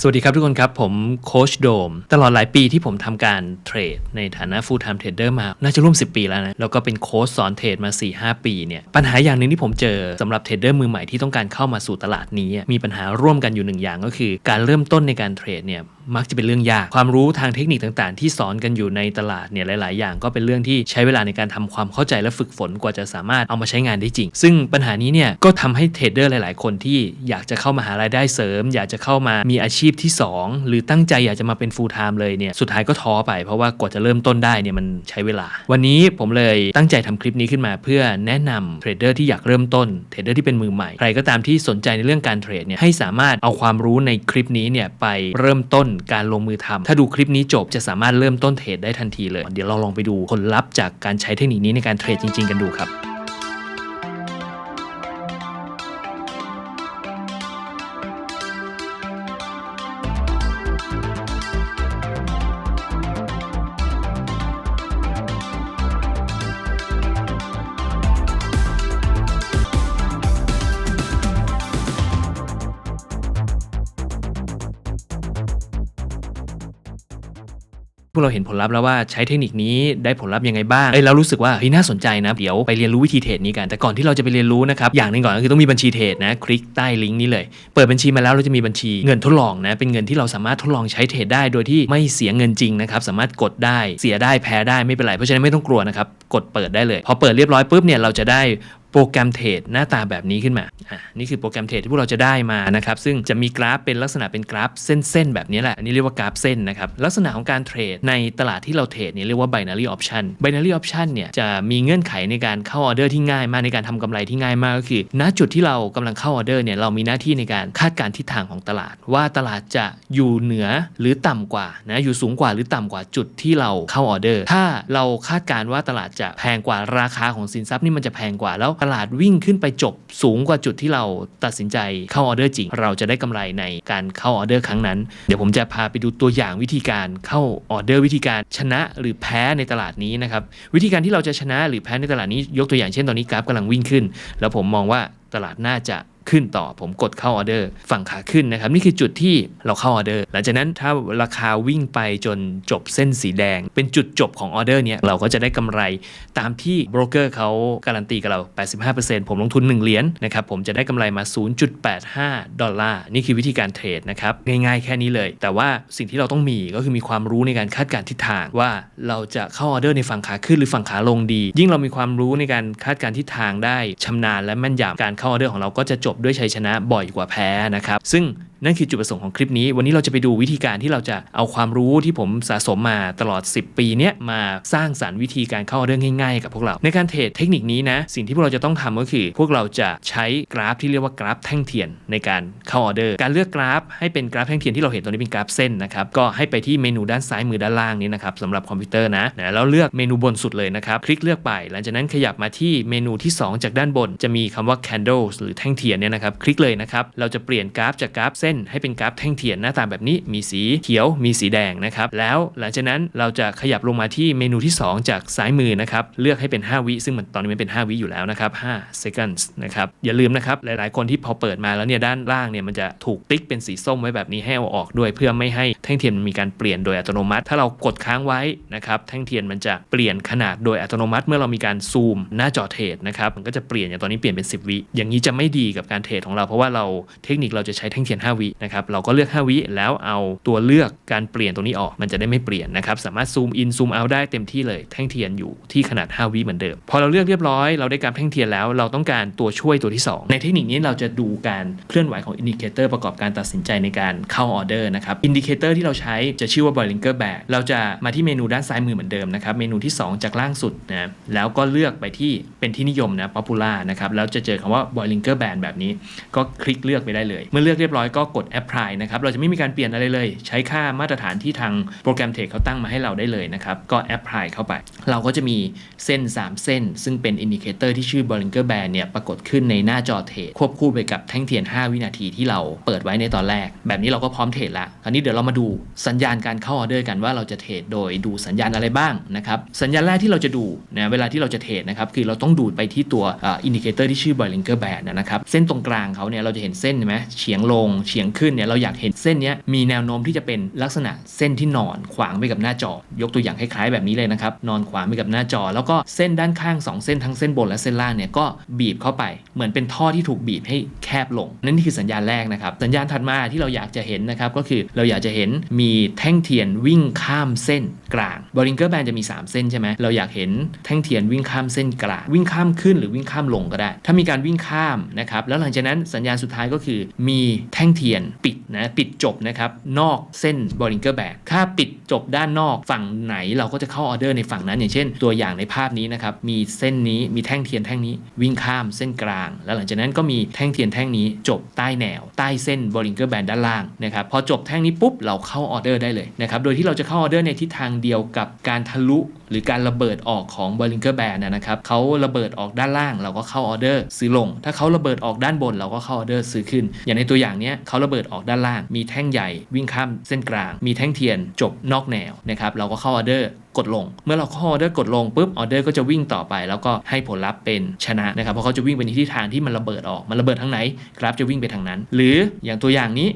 สวัสดีครับทุกคนครับ ผมโคชโดม ตลอดหลายปีที่ผมทำการเทรด ในฐานะ full time trader มา น่าจะร่วม 10 ปีแล้วนะ แล้วก็เป็นโค้ชสอนเทรดมา 4-5 ปีเนี่ย ปัญหาอย่างหนึ่งที่ผมเจอสำหรับเทรดเดอร์มือใหม่ที่ต้องการเข้ามาสู่ตลาดนี้ มีปัญหาร่วมกันอยู่หนึ่งอย่างก็คือ การเริ่มต้นในการเทรดเนี่ยมักจะเป็นเรื่องยาก ความรู้ทางเทคนิคต่างๆ ที่สอนกันอยู่ในตลาดเนี่ยหลาย ๆ อย่างก็เป็นเรื่องที่ใช้เวลาในการทำความเข้าใจและฝึกฝนกว่าจะสามารถเอามาใช้งานได้จริง ซึ่งปัญหานี้เนี่ยก็ทำให้เทรดเดอร์หลาย ๆ คนที่อยากจะเข้ามาหารายได้เสริม อยากจะเข้ามามีอาชีพที่ 2 หรือตั้งใจอยากจะมาเป็น full time เลยเนี่ยสุดท้ายก็ท้อไปเพราะว่ากว่าจะเริ่มต้นได้เนี่ยมันใช้เวลา วันนี้ผมเลยตั้งใจทำคลิปนี้ขึ้นมา เพื่อแนะนำเทรดเดอร์ที่อยากเริ่มต้นเทรดเดอร์ที่เป็นมือใหม่ใครก็ตามที่สนใจในเรื่องการเทรดเนี่ยให้สามารถเอาความรู้ในคลิปนี้เนี่ยไปเริ่มต้นการลงมือทำถ้าดูคลิปนี้จบจะสามารถเริ่มต้นเทรดได้ทันทีเลย เดี๋ยวเราลองไปดูผลลัพธ์จากการใช้เทคนิคนี้ในการเทรดจริง ๆ กันดูครับ พวกเราเห็นผลลัพธ์แล้วว่าใช้เทคนิคนี้ได้ผลลัพธ์ยังไงบ้างเอ้ยเรารู้สึกว่าเฮ้ยน่าสนใจนะ เดี๋ยวไปเรียนรู้วิธีเทรดนี้กัน แต่ก่อนที่เราจะไปเรียนรู้นะครับ อย่างหนึ่งก่อนก็คือต้องมีบัญชีเทรดนะ คลิกใต้ลิงก์นี้เลย เปิดบัญชีมาแล้วเราจะมีบัญชีเงินทดลองนะ เป็นเงินที่เราสามารถทดลองใช้เทรดได้ โดยที่ไม่เสียเงินจริงนะครับ สามารถกดได้ เสียได้ แพ้ได้ ไม่เป็นไร เพราะฉะนั้นไม่ต้องกลัวนะครับ กดเปิดได้เลย พอเปิดเรียบร้อยปุ๊บเนี่ย เราจะได้ โปรแกรมเทรดหน้าตาแบบนี้ขึ้นมาอะนี่คือโปรแกรมเทรดที่พวกเราจะได้มานะครับซึ่งจะมีกราฟเป็นลักษณะเป็นกราฟเส้นๆแบบนี้แหละอันนี้เรียกว่ากราฟเส้นนะครับลักษณะของการเทรดในตลาดที่เราเทรดเนี่ยเรียกว่า binary option binary option เนี่ยจะมีเงื่อนไขในการเข้าออเดอร์ที่ง่ายมากในการทำกำไรที่ง่ายมากก็คือ ณจุดที่เรากำลังเข้าออเดอร์เนี่ยเรามีหน้าที่ในการคาดการณ์ทิศทางของตลาด ว่าตลาดจะอยู่เหนือหรือต่ำกว่านะอยู่สูงกว่าหรือต่ำกว่าจุดที่เราเข้าออเดอร์ ถ้าเราคาดการณ์ว่าตลาดจะแพงกว่าราคาของสินทรัพย์นี่มันจะแพงกว่าแล้วตลาดวิ่งขึ้นไปจบสูงกว่าจุดที่เราตัดสินใจเข้าออเดอร์จริง เราจะได้กำไรในการเข้าออเดอร์ครั้งนั้น เดี๋ยวผมจะพาไปดูตัวอย่างวิธีการเข้าออเดอร์วิธีการชนะหรือแพ้ในตลาดนี้นะครับวิธีการที่เราจะชนะหรือแพ้ในตลาดนี้ยกตัวอย่างเช่นตอนนี้กราฟกำลังวิ่งขึ้น แล้วผมมองว่าตลาดน่าจะ ขึ้นต่อผมกดเข้าออเดอร์ฝั่งขาขึ้นนะครับ นี่คือจุดที่เราเข้าออเดอร์ หลังจากนั้นถ้าราคาวิ่งไปจนจบเส้นสีแดง เป็นจุดจบของออเดอร์เนี่ยเราก็จะได้กำไรตามที่โบรกเกอร์เขาการันตีกับเรา 85%ผมลงทุน 1 เหรียญนะครับผมจะได้กำไรมา 0.85 ดอลลาร์ นี่คือวิธีการเทรดนะครับง่ายๆแค่นี้เลย แต่ว่าสิ่งที่เราต้องมีก็คือมีความรู้ในการคาดการณ์ทิศทางว่าเราจะเข้าออเดอร์ในฝั่งขาขึ้นหรือฝั่งขาลงดี ยิ่งเรามีความรู้ในการคาดการณ์ทิศทางได้ชำนาญและแม่นยำการเข้าออเดอร์ของเราก็จะจบด้วยชัยชนะบ่อยกว่าแพ้นะครับ ซึ่ง นั่นคือจุดประสงค์ของคลิปนี้ วันนี้เราจะไปดูวิธีการที่เราจะเอาความรู้ที่ผมสะสมมาตลอด 10 ปีเนี้ยมาสร้างสารรค์วิธีการเข้าออเดอร์ง่ายๆ กับพวกเรา ในการเทรดเทคนิคนี้นะ สิ่งที่พวกเราจะต้องทำก็คือ พวกเราจะใช้กราฟที่เรียกว่ากราฟแท่งเทียนในการเข้าออเดอร์ การเลือกกราฟให้เป็นกราฟแท่งเทียนที่เราเห็นตรงนี้เป็นกราฟเส้นนะครับก็ให้ไปที่เมนูด้านซ้ายมือด้านล่างนี้นะครับสำหรับคอมพิวเตอร์นะนะแล้วเลือกเมนูบนสุดเลยนะครับคลิกเลือกไป หลังจากนั้นขยับมาที่เมนูที่ 2 จากด้านบน จะมีคำว่า candles หรือแท่งเทียนเนี่ยนะครับคลิกเลยนะครับเราจะเปลี่ยนกราฟจากกราฟเส้นให้เป็นกราฟแท่งเทียนหน้าตาแบบนี้มีสีเขียวมีสีแดงนะครับแล้วหลังจากนั้นเราจะขยับลงมาที่เมนูที่ 2 จากซ้ายมือนะครับเลือกให้เป็น 5 วิซึ่งมันตอนนี้มันเป็น 5 วิอยู่แล้วนะครับ5 seconds นะครับอย่าลืมนะครับหลายๆ คนที่พอเปิดมาแล้วเนี่ยด้านล่างเนี่ยมันจะถูกติ๊กเป็นสีส้มไว้แบบนี้ให้เอาออกด้วย เพื่อไม่ให้แท่งเทียนมันมีการเปลี่ยนโดยอัตโนมัติ ถ้าเรากดค้างไว้นะครับแท่งเทียนมันจะเปลี่ยนขนาดโดยอัตโนมัติเมื่อเรามีการซูมหน้าจอเทรดนะครับมันก็จะเปลี่ยนอย่างตอนนี้เปลี่ยนเป็น 10 วิอย่างนี้จะไม่ดีกับการเทรดของเราเพราะว่าเราเทคนิคเราจะใช้แท่งเทียน5วินะครับเราก็เลือก 5 วิแล้วเอาตัวเลือกการเปลี่ยนตรงนี้ออก มันจะได้ไม่เปลี่ยนนะครับสามารถซูมอินซูมเอาได้เต็มที่เลย แท่งเทียนอยู่ที่ขนาด 5 วิเหมือนเดิม พอเราเลือกเรียบร้อยเราได้การแท่งเทียนแล้วเราต้องการตัวช่วยตัวที่ 2 ในเทคนิคนี้เราจะดูการเคลื่อนไหวของอินดิเคเตอร์ประกอบการตัดสินใจในการเข้าออเดอร์นะครับอินดิเคเตอร์ที่เราใช้จะชื่อว่า Bollinger Band เราจะมาที่เมนูด้านซ้ายมือเหมือนเดิมนะครับเมนูที่ 2 จากล่างสุดนะแล้วก็เลือกไปที่เป็นที่นิยมนะ popular นะครับแล้วจะเจอคำว่า Bollinger Band แบบนี้ ก็คลิกเลือกไปได้เลย เมื่อเลือกเรียบร้อยก็กด apply นะครับ เราจะไม่มีการเปลี่ยนอะไรเลย ใช้ค่ามาตรฐานที่ทางโปรแกรมเทรดเขาตั้งมาให้เราได้เลยนะครับ ก็ apply เข้าไป เราก็จะมีเส้น 3 เส้น ซึ่งเป็นอินดิเคเตอร์ที่ชื่อ Bollinger Band เนี่ยปรากฏขึ้นในหน้าจอเทรดควบคู่ไปกับแท่งเทียน 5 วินาทีที่เราเปิดไว้ในตอนแรก แบบนี้เราก็พร้อมเทรดละคราวนี้เดี๋ยวเรามาดูสัญญาณการเข้าออเดอร์กันว่าเราจะเทรดโดยดูสัญญาณอะไรบ้างนะครับสัญญาณแรกที่เราจะดูนะเวลาที่เราจะเทรดนะครับคือเราต้องดูไปที่ตัวอินดิเคเตอร์ที่ชื่อ Bollinger Band นะครับเส้นตรงกลางเขาเนี่ยเราจะเห็นเส้นใช่ไหมเฉียงลงเฉียงขึ้นเนี่ยเราอยากเห็นเส้นนี้มีแนวโน้มที่จะเป็นลักษณะเส้นที่นอนขวางไปกับหน้าจอ ยกตัวอย่างคล้ายๆแบบนี้เลยนะครับนอนขวางไปกับหน้าจอ แล้วก็เส้นด้านข้างสองเส้นทั้งเส้นบนและเส้นล่างเนี่ยก็บีบเข้าไปเหมือนเป็นท่อที่ถูกบีบให้แคบลง นั่นคือสัญญาณแรกนะครับสัญญาณถัดมาที่เราอยากจะเห็นนะครับก็คือเราอยากจะเห็นมีแท่งเทียนวิ่งข้ามเส้นกลางบริงเกอร์แบนจะมี 3 เส้นใช่ไหมเราอยากเห็นแท่งเทียนวิ่งข้ามเส้นกลางวิ่งข้ามขึ้นหรือวิ่งข้ามลงก็ได้ ถ้ามีการวิ่งข้ามนะครับแล้วหลังจากนั้นสัญญาณสุดท้ายก็คือมีแท่งเทียนปิดนะปิดจบนะครับนอกเส้นบอริงเกอร์แบนถ้าปิดจบด้านนอกฝั่งไหนเราก็จะเข้าออเดอร์ในฝั่งนั้น อย่างเช่น ตัวอย่างในภาพนี้นะครับมีเส้นนี้มีแท่งเทียนแท่งนี้วิ่งข้ามเส้นกลาง แล้วหลังจากนั้นก็มีแท่งเทียนแท่งนี้จบใต้แนว ใต้เส้นบอริงเกอร์แบนด้านล่างนะครับพอจบแท่งนี้ปุ๊บเราเข้าออเดอร์ได้เลยนะครับโดยที่เราจะเข้าออเดอร์ในทิศทางเดียวกับการทะลุหรือการระเบิดออกของ b o l l i n g e r Band นะครับเขาระเบิดออกด้านล่างเราก็เข้าออเดอร์ซื้อลง ถ้าเขาระเบิดออกด้านบนเราก็เข้าออเดอร์ซื้อขึ้น อย่างในตัวอย่างเนี้ยเขาระเบิดออกด้านล่าง มีแท่งใหญ่วิ่งข้ามเส้นกลาง มีแท่งเทียนจบนอกแนวนะครับ เราก็เข้าออเดอร์กดลง เมื่อเราเข้าออเดอร์กดลงปุ๊บออเดอร์ก็จะวิ่งต่อไป แล้วก็ให้ผลลัพธ์เป็นชนะนะครับ เพราะเขาจะวิ่งไปในทิศทางที่มันระเบิดออก มันระเบิดทางไหนกราฟจะวิ่งไปทางนั้น หรืออย่างตัวอย่างนี้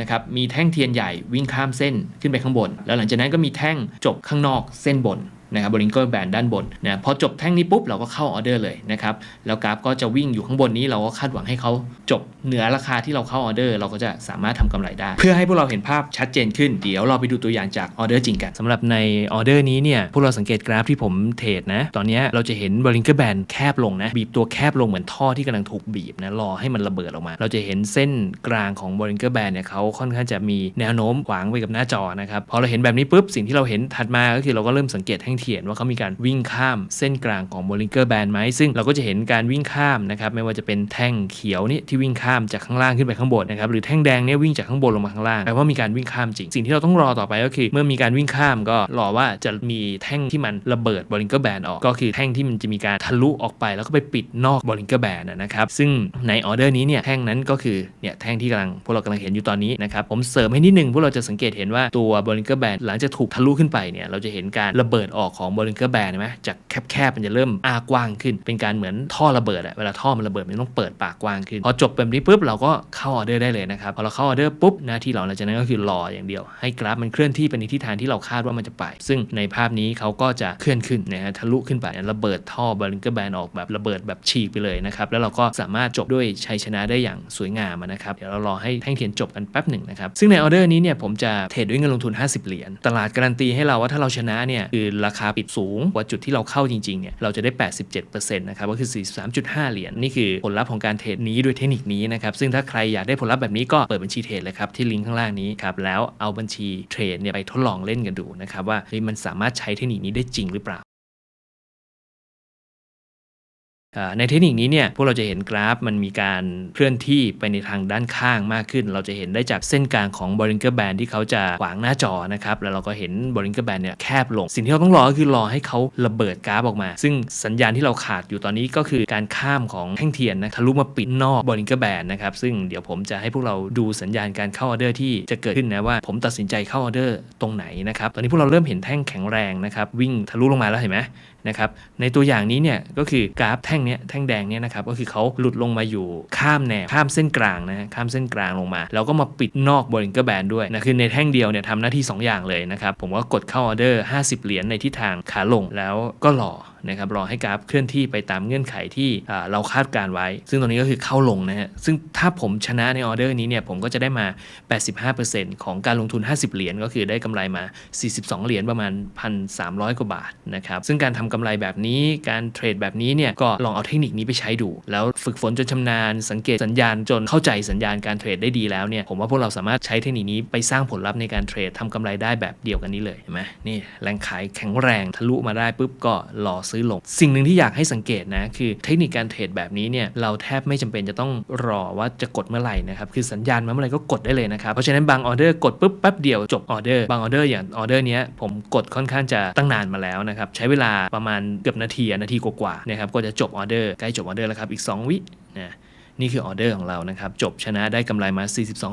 นะครับ มีแท่งเทียนใหญ่วิ่งข้ามเส้นขึ้นไปข้างบน แล้วหลังจากนั้นก็มีแท่งจบข้างนอกเส้นบน นะครับบริงเกอร์แบนด้านบนนะพอจบแท่งนี้ปุ๊บเราก็เข้าออเดอร์เลยนะครับแล้วกราฟก็จะวิ่งอยู่ข้างบนนี้เราก็คาดหวังให้เขาจบเหนือราคาที่เราเข้าออเดอร์เราก็จะสามารถทำกำไรได้ เพื่อให้พวกเราเห็นภาพชัดเจนขึ้นเดี๋ยวเราไปดูตัวอย่างจากออเดอร์จริงกันสำหรับในออเดอร์นี้เนี่ยพวกเราสังเกตกราฟที่ผมเทรดนะตอนนี้เราจะเห็นบริงเกอร์แบนแคบลงนะบีบตัวแคบลงเหมือนท่อที่กำลังถูกบีบนะรอให้มันระเบิดออกมา เราจะเห็นเส้นกลางของบริงเกอร์แบนเนี่ยเขาค่อนข้างจะมีแนวโน้มขวางไปกับหน้าจอนะครับพอเราเห็นแบบนี้ปุ๊บสิ่งที่เราเห็นถัดมาก็คือเราก็เริ่มสังเกตแท่งเทียนว่าเขามีการวิ่งข้ามเส้นกลางของ Bollinger Band ไหมซึ่งเราก็จะเห็นการวิ่งข้ามนะครับไม่ว่าจะเป็นแท่งเขียวนี่ที่วิ่งข้ามจากข้างล่างขึ้นไปข้างบนนะครับหรือแท่งแดงเนี่ยวิ่งจากข้างบนลงมาข้างล่างแปลว่ามีการวิ่งข้ามจริง สิ่งที่เราต้องรอต่อไปก็คือ เมื่อมีการวิ่งข้ามก็รอว่าจะมีแท่งที่มันระเบิด Bollinger Band ออก ก็คือแท่งที่มันจะมีการทะลุออกไป แล้วก็ไปปิดนอก Bollinger Band นนะครับซึ่งในออเดอร์นี้เนี่ยแท่งนั้นก็คือเนี่ยแท่งที่กำลังพวกเรากำลังเห็นอยู่ตอนนี้นะครับผมเสริมให้นิดนึงพวกเราจะสังเกตเห็นว่าตัว Bollinger Band หลังจากถูกทะลุขึ้นไปเนี่ยเราจะเห็นการระเบิดออกของ Bollinger Band ใช่ไหมจากแคบๆมันจะเริ่มอากว้างขึ้น เป็นการเหมือนท่อระเบิดอะเวลาท่อมันระเบิดมันต้องเปิดปากกว้างขึ้น พอจบแบบนี้ปุ๊บเราก็เข้าออเดอร์ได้เลยนะครับ พอเราเข้าออเดอร์ปุ๊บหน้าที่เราหลังจากนั้นก็คือรออย่างเดียว ให้กราฟมันเคลื่อนที่ไปในทิศทางที่เราคาดว่ามันจะไป ซึ่งในภาพนี้เขาก็จะเคลื่อนขึ้นนะฮะทะลุขึ้นไประเบิดท่อบริงเกอร์แบนออกแบบระเบิดแบบฉีกไปเลยนะครับแล้วเราก็สามารถจบด้วยชัยชนะได้อย่างสวยงามนะครับเดี๋ยวเรารอให้แท่งเทียนจบกันแป๊บหนึ่งนะครับซึ่งในออเดอร์นี้เนี่ยผมจะเทรดด้วยเงินลงทุน 50 เหรียญตลาดการันตีให้เราว่าถ้าเราชนะเนี่ยคือราคาปิดสูงกว่าจุดที่เราเข้าจริงๆเนี่ยเราจะได้ 87%นะครับก็คือ 43.5 เหรียญนี่คือผลลัพธ์ของการเทรดนี้ด้วยเทคนิคนี้นะครับซึ่งถ้าใครอยากได้ผลลัพธ์แบบนี้ก็เปิดบัญชีเทรดเลยครับที่ลิงก์ข้างล่างนี้ครับแล้วเอาบัญชีเทรดเนี่ยไปทดลองเล่นกันดูนะครับว่ามันสามารถใช้เทคนิคนี้ได้จริงหรือเปล่า ในเทคนิคนี้เนี่ยพวกเราจะเห็นกราฟมันมีการเคลื่อนที่ไปในทางด้านข้างมากขึ้น เราจะเห็นได้จากเส้นกลางของ Bollinger Band ที่เขาจะขวางหน้าจอนะครับแล้วเราก็เห็น Bollinger Band เนี่ยแคบลง สิ่งที่เราต้องรอก็คือรอให้เขาระเบิดกราฟออกมา ซึ่งสัญญาณที่เราขาดอยู่ตอนนี้ก็คือการข้ามของแท่งเทียนนะทะลุมาปิดนอก Bollinger Band นะครับซึ่งเดี๋ยวผมจะให้พวกเราดูสัญญาณการเข้าออเดอร์ที่จะเกิดขึ้นนะว่าผมตัดสินใจเข้าออเดอร์ตรงไหนนะครับตอนนี้พวกเราเริ่มเห็นแท่งแข็งแรงนะครับวิ่งทะลุลงมาแล้วเห็นไหม นะครับในตัวอย่างนี้เนี่ยก็คือกราฟแท่งเนี้ยแท่งแดงเนี่ยนะครับก็คือเขาหลุดลงมาอยู่ข้ามแนวข้ามเส้นกลางนะข้ามเส้นกลางลงมา แล้วก็มาปิดนอกบริงเกอร์แบนด้วยนะคือในแท่งเดียวเนี่ยทำหน้าที่ 2 อย่างเลยนะครับผมก็กดเข้าออเดอร์ 50 เหรียญในทิศทางขาลงแล้วก็รอ นะครับรอให้กราฟเคลื่อนที่ไปตามเงื่อนไขที่เราคาดการไว้ ซึ่งตรงนี้ก็คือเข้าลงนะฮะซึ่งถ้าผมชนะในออเดอร์นี้เนี่ยผมก็จะได้มา 85%ของการลงทุน 50 เหรียญก็คือได้กำไรมา 42 เหรียญประมาณ 1,300 กว่าบาทนะครับซึ่งการทำกำไรแบบนี้การเทรดแบบนี้เนี่ยก็ลองเอาเทคนิคนี้ไปใช้ดู แล้วฝึกฝนจนชำนาญ สังเกตสัญญาณจนเข้าใจสัญญาณการเทรดได้ดีแล้วเนี่ยผมว่าพวกเราสามารถใช้เทคนิคนี้ไปสร้างผลลัพธ์ในการเทรดทำกำไรได้แบบเดียวกันนี้เลยเห็นไหมนี่แรงขายแข็งแรงทะลุมาได้ปุ๊บก็รอซอลง สิ่งหนึ่งที่อยากให้สังเกตนะ คือเทคนิคการเทรดแบบนี้เนี่ยเราแทบไม่จำเป็นจะต้องรอว่าจะกดเมื่อไหร่นะครับ คือสัญญาณมาเมื่อไหร่ก็กดได้เลยนะครับ เพราะฉะนั้นบางออเดอร์กดปุ๊บแป๊บเดียวจบออเดอร์ บางออเดอร์อย่างออเดอร์เนี้ยผมกดค่อนข้างจะตั้งนานมาแล้วนะครับใช้เวลาประมาณเกือบนาทีนาทีกว่าๆนะครับก็จะจบออเดอร์ใกล้จบออเดอร์แล้วครับอีก 2 วินะ นี่คือออเดอร์ของเรานะครับ จบชนะได้กำไรมา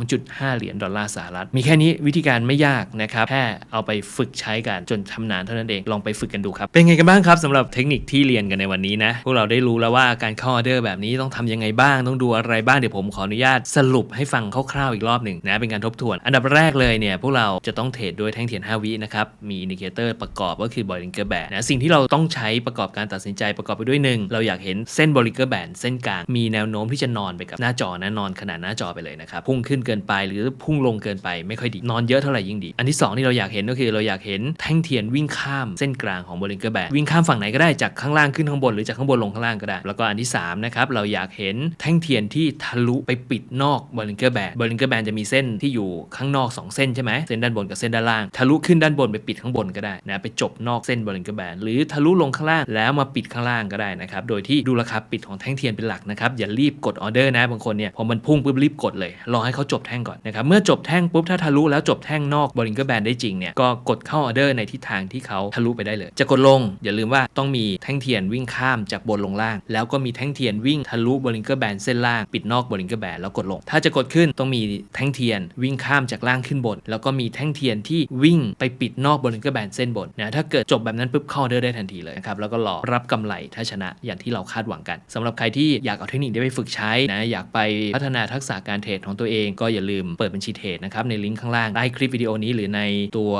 42.5 เหรียญดอลลาร์สหรัฐ มีแค่นี้วิธีการไม่ยากนะครับ แค่เอาไปฝึกใช้กันจนชำนาญเท่านั้นเอง ลองไปฝึกกันดูครับ เป็นไงกันบ้างครับสำหรับเทคนิคที่เรียนกันในวันนี้นะ พวกเราได้รู้แล้วว่าการเข้าออเดอร์แบบนี้ต้องทำยังไงบ้าง ต้องดูอะไรบ้าง เดี๋ยวผมขออนุญาตสรุปให้ฟังคร่าวๆอีกรอบหนึ่งนะ เป็นการทบทวน อันดับแรกเลยเนี่ย พวกเราจะต้องเทรดด้วยแท่งเทียน 5 วินะครับ มีอินดิเคเตอร์ประกอบก็คือบอลลิงเกอร์แบนนะ สิ่งที่เราต้องใช้ประกอบการตัดสินใจประกอบไปด้วยหนึ่งเราอยากเห็นเส้นบอลลิงเกอร์แบนเส้นกลางมีแนวโน้มที่จะนอนไปกับหน้าจอนะนอนขนาดหน้าจอไปเลยนะครับพุ่งขึ้นเกินไปหรือพุ่งลงเกินไปไม่ค่อยดี นอนเยอะเท่าไหร่ยิ่งดี อันที่สองที่เราอยากเห็นก็คือเราอยากเห็นแท่งเทียนวิ่งข้ามเส้นกลางของบอลลิงเกอร์แบนวิ่งข้ามฝั่งไหนก็ได้จากข้างล่างขึ้นข้างบนหรือจากข้างบนลงข้างล่างก็ได้ แล้วก็อันที่สามนะครับเราอยากเห็นแท่งเทียนที่ทะลุไปปิดนอกบอลลิงเกอร์แบนบอลลิงเกอร์แบนจะมีเส้นที่อยู่ข้างนอกสองเส้นใช่ไหมเส้นด้านบนกับเส้นด้านล่างทะลุขึ้นด้านบนไปปิดข้างบนก็ได้นะไปจบนอกเส้นบอลลิงเกอร์แบนหรือทะลุลงข้างล่างแล้วมาปิดข้างล่างก็ได้นะครับโดยที่ดูราคาปิดของแท่งเทียนเป็นหลักนะครับอย่ารีบกดออเดอร์นะบางคนเนี่ยพอมันพุ่งปุ๊บรีบกดเลยรอให้เขาจบแท่งก่อนนะครับเมื่อจบแท่งปุ๊บถ้าทะลุแล้วจบแท่งนอกบอลลิงเกอร์แบนได้จริงเนี่ยก็กดเข้าออเดอร์ในทิศทางที่เขาทะลุไปได้เลย จะกดลงอย่าลืมว่าต้องมีแท่งเทียนวิ่งข้ามจากบนลงล่าง แล้วก็มีแท่งเทียนวิ่งทะลุบอลลิงเกอร์แบนเส้นล่างปิดนอกบอลลิงเกอร์แบนแล้วกดลง ถ้าจะกดขึ้นต้องมีแท่งเทียนวิ่งข้ามจากล่างขึ้นบน แล้วก็มีแท่งเทียนที่วิ่งไปปิดนอกบอลลิงเกอร์แบนเส้นบนนะถ้าเกิดจบแบบนั้นปุ๊บเข้าออเดอร์ได้ทันทีเลยนะครับแล้วก็รอรับกำไรถ้าชนะอย่างที่เราคาดหวังกันสำหรับใครที่อยากเอาเทคนิคนี้ไปฝึกใช้นะอยากไปพัฒนาทักษะการเทรดของตัวเองก็อย่าลืมเปิดบัญชีเทรดนะครับในลิงก์ข้างล่างใต้คลิปวิดีโอนี้หรือในตัว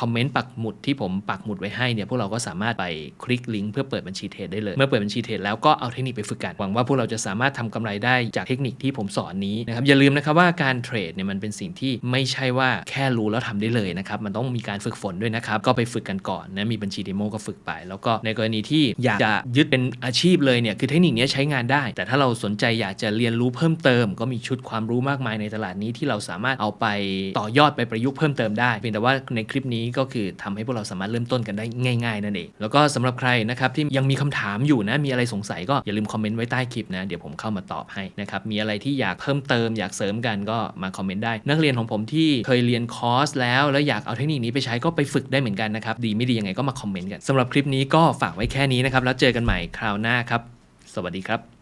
คอมเมนต์ปักหมุดที่ผมปักหมุดไว้ให้เนี่ยพวกเราก็สามารถไปคลิกลิงก์เพื่อเปิดบัญชีเทรดได้เลย เมื่อเปิดบัญชีเทรดแล้วก็เอาเทคนิคไปฝึกกันหวังว่าพวกเราจะสามารถทำกำไรได้จากเทคนิคที่ผมสอนนี้นะครับอย่าลืมนะครับว่าการเทรดเนี่ยมันเป็นสิ่งที่ไม่ใช่ว่าแค่รู้แล้วทำได้เลยนะครับมันต้องมีการฝึกฝนด้วยนะครับก็ไปฝึกกันก่อนนะมีบัญชีเดโมก็ฝึกไป แล้วก็ในกรณีที่อยากจะยึดเป็นอาชีพเลยเนี่ยคือเทคนิคนี้ใช้งานได้ แต่ถ้าเราสนใจอยากจะเรียนรู้เพิ่มเติม ก็มีชุดความรู้มากมายในตลาดนี้ที่เราสามารถเอาไปต่อยอดไปประยุกต์เพิ่มเติมได้เพียงแต่ว่าในคลิปนี้ก็คือทำให้พวกเราสามารถเริ่มต้นกันได้ง่ายๆนั่นเองแล้วก็สำหรับใครนะครับที่ยังมีคำถามอยู่นะมีอะไรสงสัยก็อย่าลืมคอมเมนต์ไว้ใต้คลิปนะเดี๋ยวผมเข้ามาตอบให้นะครับมีอะไรที่อยากเพิ่มเติมอยากเสริมกันก็มาคอมเมนต์ได้ นักเรียนของผมที่เคยเรียนคอร์สแล้วแล้วอยากเอาเทคนิคนี้ไปใช้ก็ไปฝึกได้เหมือนกันนะครับดีไม่ดียังไงก็มาคอมเมนต์กันสำหรับคลิปนี้ก็ฝากไว้แค่นี้นะครับแล้วเจอกันใหม่คราวหน้าครับ สวัสดีครับ